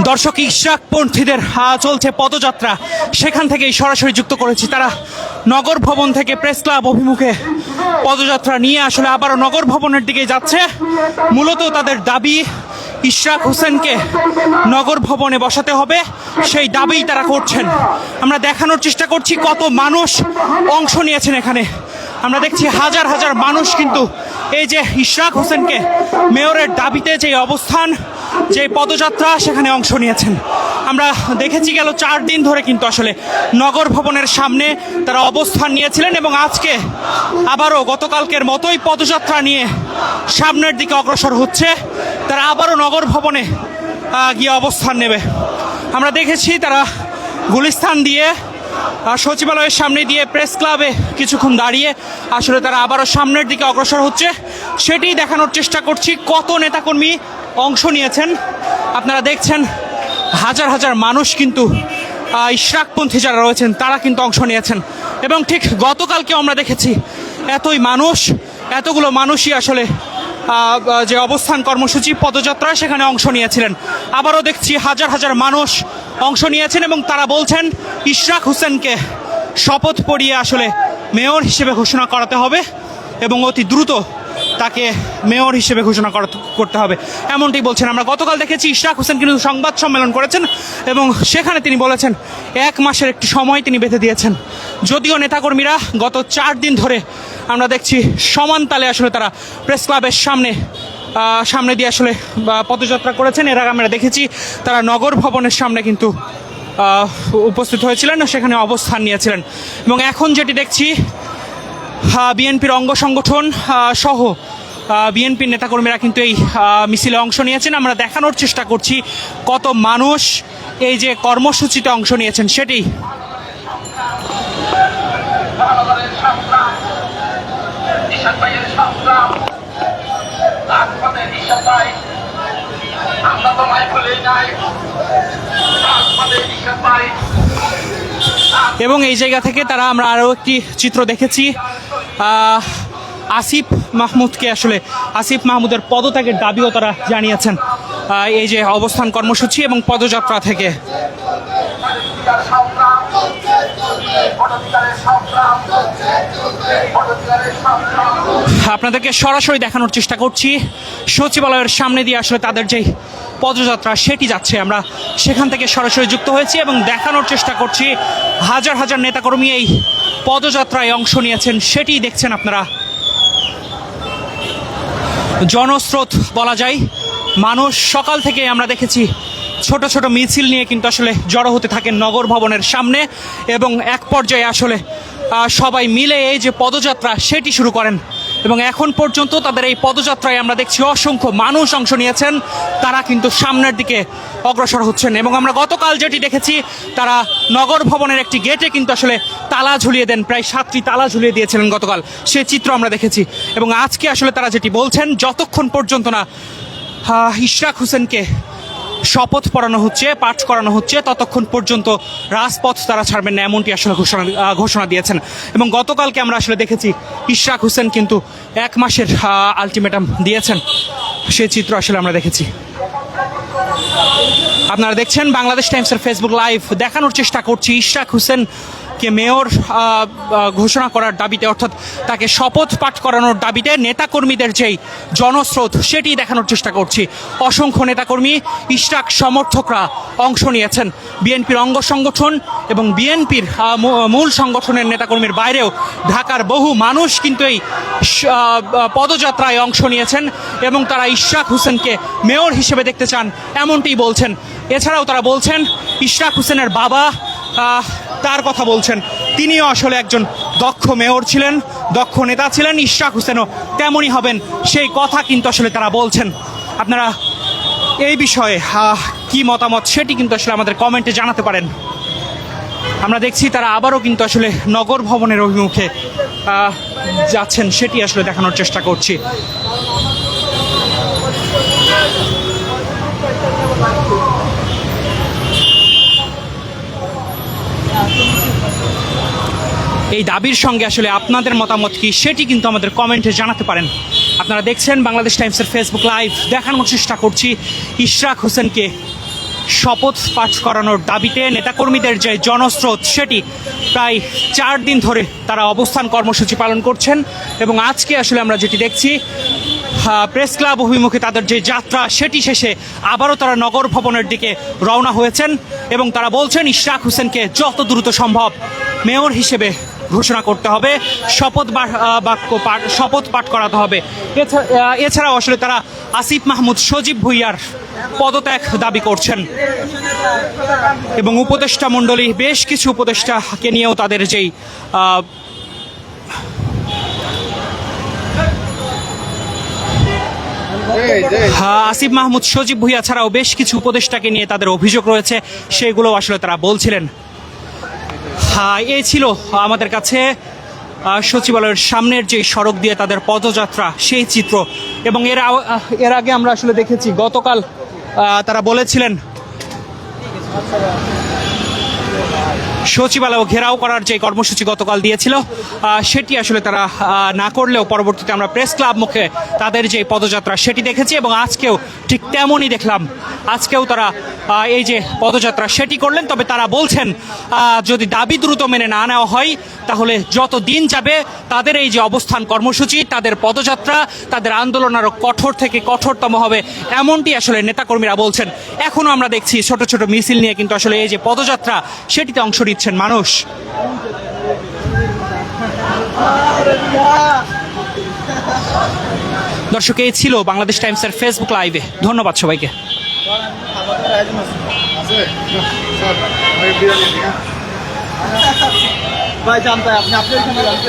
দর্শক ইশরাকপন্থীদের আহ, চলছে পদযাত্রা। সেখান থেকেই সরাসরি যুক্ত করেছি তারা। নগর ভবন থেকে প্রেস ক্লাব অভিমুখে পদযাত্রা নিয়ে আসলে আবারও নগর ভবনের দিকে যাচ্ছে। মূলত তাদের দাবি ইশরাক হোসেনকে নগর ভবনে বসাতে হবে। সেই দাবি তারা করছেন। আমরা দেখানোর চেষ্টা করছি কত মানুষ অংশ নিয়েছেন এখানে। আমরা দেখছি হাজার হাজার মানুষ কিন্তু এই যে ইশরাক হোসেনকে মেয়রের দাবিতে যে অবস্থান যে পদযাত্রা সেখানে অংশ নিয়েছেন। আমরা দেখেছি গেল চার দিন ধরে কিন্তু আসলে নগর ভবনের সামনে তারা অবস্থান নিয়েছিলেন এবং আজকে আবারও গতকালকের মতোই পদযাত্রা নিয়ে সামনের দিকে অগ্রসর হচ্ছে। তারা আবারও নগর ভবনে গিয়ে অবস্থান নেবে। আমরা দেখেছি তারা গুলিস্তান দিয়ে সচিবালয়ের সামনে দিয়ে প্রেস ক্লাবে কিছুক্ষণ দাঁড়িয়ে আসলে তারা আবারও সামনের দিকে অগ্রসর হচ্ছে। সেটি দেখানোর চেষ্টা করছি, কত নেতাকর্মী অংশ নিয়েছেন। আপনারা দেখছেন, হাজার হাজার মানুষ কিন্তু ইশরাকপন্থী যারা রয়েছেন, তারা কিন্তু অংশ নিয়েছেন। এবং ঠিক গতকালকেও আমরা দেখেছি, এতই মানুষ, এতগুলো মানুষই আসলে যে অবস্থান কর্মসূচি পদযাত্রা সেখানে অংশ নিয়েছিলেন। আবারও দেখছি হাজার হাজার মানুষ অংশ নিয়েছেন এবং তারা বলছেন, ইশরাক হোসেনকে শপথ পড়িয়ে আসলে মেয়র হিসেবে ঘোষণা করাতে হবে এবং অতি দ্রুত তাকে মেয়র হিসেবে ঘোষণা করা- করতে হবে। এমনটি বলছেন আমরা। গতকাল দেখেছি ইশরাক হোসেন কিন্তু সংবাদ সম্মেলন করেছেন এবং সেখানে তিনি বলেছেন, এক মাসের একটি সময় তিনি বেঁধে দিয়েছেন। যদিও নেতাকর্মীরা গত চার দিন ধরে আমরা দেখছি সমান তালে আসলে তারা প্রেস ক্লাবের সামনে সামনে দিয়ে আসলে পদযাত্রা করেছেন। এর আগে আমরা দেখেছি তারা নগর ভবনের সামনে কিন্তু উপস্থিত হয়েছিলেন, সেখানে অবস্থান নিয়েছিলেন। এবং এখন যেটি দেখছি বিএনপির অঙ্গ সংগঠন সহ বিএনপির নেতাকর্মীরা কিন্তু এই মিছিলে অংশ নিয়েছেন। আমরা দেখানোর চেষ্টা করছি কত মানুষ এই যে কর্মসূচিতে অংশ নিয়েছেন সেটি। এবং এই জায়গা থেকে তারা আমরা আরও একটি চিত্র দেখেছি। আসিফ মাহমুদকে আসলে, আসিফ মাহমুদের পদত্যাগের দাবিও তারা জানিয়েছেন। এই যে অবস্থান কর্মসূচি এবং পদযাত্রা থেকে। আপনাদেরকে সরাসরি দেখানোর চেষ্টা করছি। সচিবালয়ের সামনে দিয়ে আসলে তাদের যেই পদযাত্রা, সেটি যাচ্ছে। আমরা সেখান থেকে সরাসরি যুক্ত হয়েছি এবং দেখানোর চেষ্টা করছি। হাজার হাজার নেতাকর্মী এই পদযাত্রায় অংশ নিয়েছেন সেটি দেখছেন আপনারা। জনস্রোত বলা যায়। মানুষ সকাল থেকে আমরা দেখেছি, ছোট ছোট মিছিল নিয়ে কিন্তু আসলে জড়ো হতে থাকেন নগর ভবনের সামনে এবং এক পর্যায়ে আসলে সবাই মিলে এই যে পদযাত্রা, সেটি শুরু করেন। এবং এখন পর্যন্ত তাদের এই পদযাত্রায় আমরা দেখছি অসংখ্য মানুষ অংশ নিয়েছেন, তারা কিন্তু সামনের দিকে অগ্রসর হচ্ছেন। এবং আমরা গতকাল যেটি দেখেছি, তারা নগর ভবনের একটি গেটে কিন্তু আসলে তালা ঝুলিয়ে দেন। প্রায় সাতটি তালা ঝুলিয়ে দিয়েছিলেন গতকাল। সে চিত্র আমরা দেখেছি। এবং আজকে আসলে তারা যেটি বলছেন, যতক্ষণ পর্যন্ত না ইশরাক হোসেনকে শপথ পড়ানো হচ্ছে, পাঠ করানো হচ্ছে, ততক্ষণ পর্যন্ত রাজপথ তারা ছাড়বেন না, এমনটি আসলে ঘোষণা ঘোষণা দিয়েছেন। এবং গতকালকে আমরা আসলে দেখেছি, ইশরাক হোসেন কিন্তু এক মাসের আলটিমেটাম দিয়েছেন। সে চিত্র আসলে আমরা দেখেছি। আপনারা দেখছেন বাংলাদেশ টাইমসের ফেসবুক লাইভ দেখানোর চেষ্টা করছি, ইশরাক হোসেনকে মেয়র ঘোষণা করার দাবিতে, অর্থাৎ তাকে শপথ পাঠ করানোর দাবিতে নেতাকর্মীদের যেই জনস্রোত, সেটি দেখানোর চেষ্টা করছি। অসংখ্য নেতাকর্মী, ইশরাক সমর্থকরা অংশ নিয়েছেন। বিএনপির অঙ্গ সংগঠন এবং বিএনপির মূল সংগঠনের নেতাকর্মীর বাইরেও ঢাকার বহু মানুষ কিন্তু এই পদযাত্রায় অংশ নিয়েছেন এবং তারা ইশরাক হোসেনকে মেয়র হিসেবে দেখতে চান এমনটি বলছেন। এছাড়াও তারা বলছেন, ইশরাক হোসেনের বাবা তার কথা বলছেন। তিনিও আসলে একজন দক্ষ মেয়র ছিলেন, দক্ষ নেতা ছিলেন, ইশরাক হোসেনও তেমনই হবেন। সেই কথা কিন্তু আসলে তারা বলছেন। আপনারা এই বিষয়ে কি মতামত সেটি কিন্তু আসলে আমাদের কমেন্টে জানাতে পারেন। আমরা দেখছি তারা আবারও কিন্তু আসলে নগর ভবনের অভিমুখে যাচ্ছেন, সেটি আসলে দেখানোর চেষ্টা করছি। এই দাবির সঙ্গে আসলে আপনাদের মতামত কি সেটি কিন্তু আমাদের কমেন্টে জানাতে পারেন। আপনারা দেখছেন বাংলাদেশ টাইমসের ফেসবুক লাইভ। দেখানোর চেষ্টা করছি ইশরাক হোসেনকে শপথ পাঠ করানোর দাবিতে। নেতাকর্মীদের যে জনস্রোত, সেটি প্রায় চার দিন ধরে তারা অবস্থান কর্মসূচি পালন করছেন এবং আজকে আসলে আমরা যেটি দেখছি প্রেস ক্লাব অভিমুখে তাদের যে যাত্রা, সেটি শেষে আবারও তারা নগর ভবনের দিকে রওনা হয়েছেন এবং তারা বলছেন, ইশরাক হোসেনকে যত দ্রুত সম্ভব মেয়র হিসেবে ঘোষণা করতে হবে, শপথ বাক্য পাঠ, শপথ পাঠ করাতে হবে। এছাড়াও আসলে তারা আসিফ মাহমুদ সজীব ভুইয়ার পদত্যাগ দাবি করছেন। এবং উপদেষ্টা মণ্ডলী বেশ কিছু উপদেষ্টাকে নিয়েও তাদের যেই আসিফ মাহমুদ সজীব ভুইয়া ছাড়াও বেশ কিছু উপদেষ্টাকে নিয়ে তাদের অভিযোগ রয়েছে সেগুলো আসলে তারা বলছিলেন। এই ছিল আমাদের কাছে সচিবালয়ের সামনের যে সড়ক দিয়ে তাদের পদযাত্রা, সেই চিত্র। এবং এর এর আগে আমরা আসলে দেখেছি, গতকাল তারা বলেছিলেন, সচিবালয় ঘেরাও করার যে কর্মসূচি গতকাল দিয়েছিল সেটি আসলে তারা না করলেও পরবর্তীতে আমরা প্রেস ক্লাব মুখে তাদের যে পদযাত্রা, সেটি দেখেছি এবং আজকেও ঠিক তেমনই দেখলাম। আজকেও তারা এই যে পদযাত্রা সেটি করলেন, তবে তারা বলছেন যদি দাবি দ্রুত মেনে না নেওয়া হয়, তাহলে যত দিন যাবে, তাদের এই যে অবস্থান কর্মসূচি, তাদের পদযাত্রা, তাদের আন্দোলন আরও কঠোর থেকে কঠোরতম হবে, এমনটি আসলে নেতাকর্মীরা বলছেন। এখনও আমরা দেখছি ছোট ছোট মিছিল নিয়ে কিন্তু আসলে এই যে পদযাত্রা, সেটিতে অংশ নিচ্ছেন মানুষ। দর্শক, এই ছিল বাংলাদেশ টাইমসের ফেসবুক লাইভে ধন্যবাদ সবাইকে। ভাই জানতে আপনি আপনি ওইখানে জানতে